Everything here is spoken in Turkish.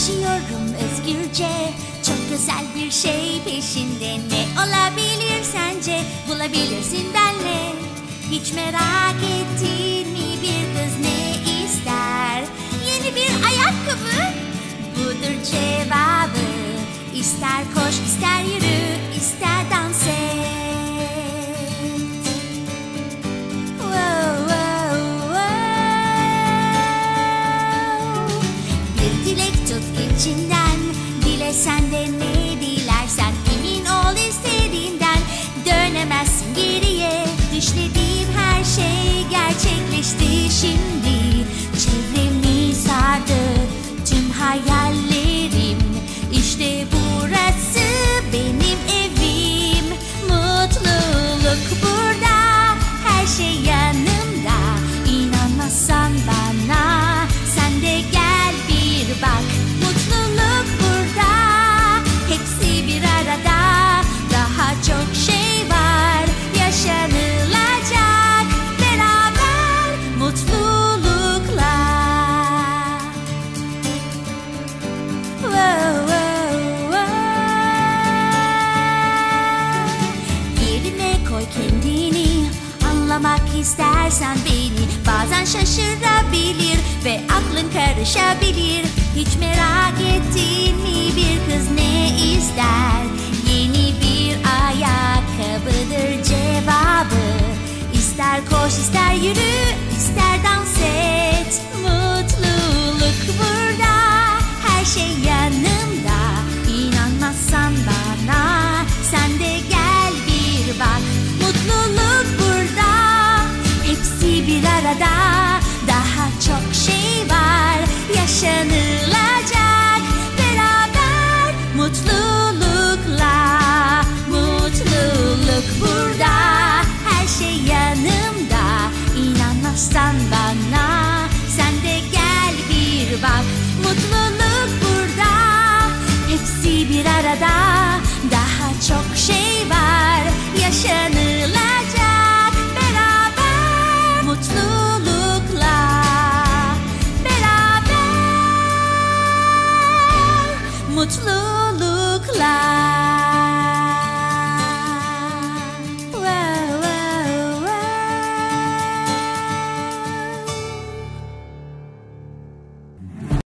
Yaşıyorum özgürce. Çok güzel bir şey peşinde. Ne olabilir sence? Bulabilirsin benle. Hiç merak ettin mi bir kız ne ister? Yeni bir ayakkabı. Budur cevabı. İster koş ister dilek tut içinden. Dile sen de ne Anlamak istersen beni Bazen şaşırabilir Ve aklın karışabilir. Hiç merak ettin mi bir kız ne ister? Yeni bir ayakkabıdır cevabı. İster koş ister yürü ister dans et. Mutluluk burada her şey yanımda. İnanmazsan bana sen de gel bir bak. Mutluluk bir arada Daha çok şey var. Yaşanılacak Beraber mutlulukla. Mutluluk burada her şey yanımda. İnanmazsan bana sen de gel bir bak. Mutluluk burada hepsi bir arada. Daha çok şey var yaşanılacak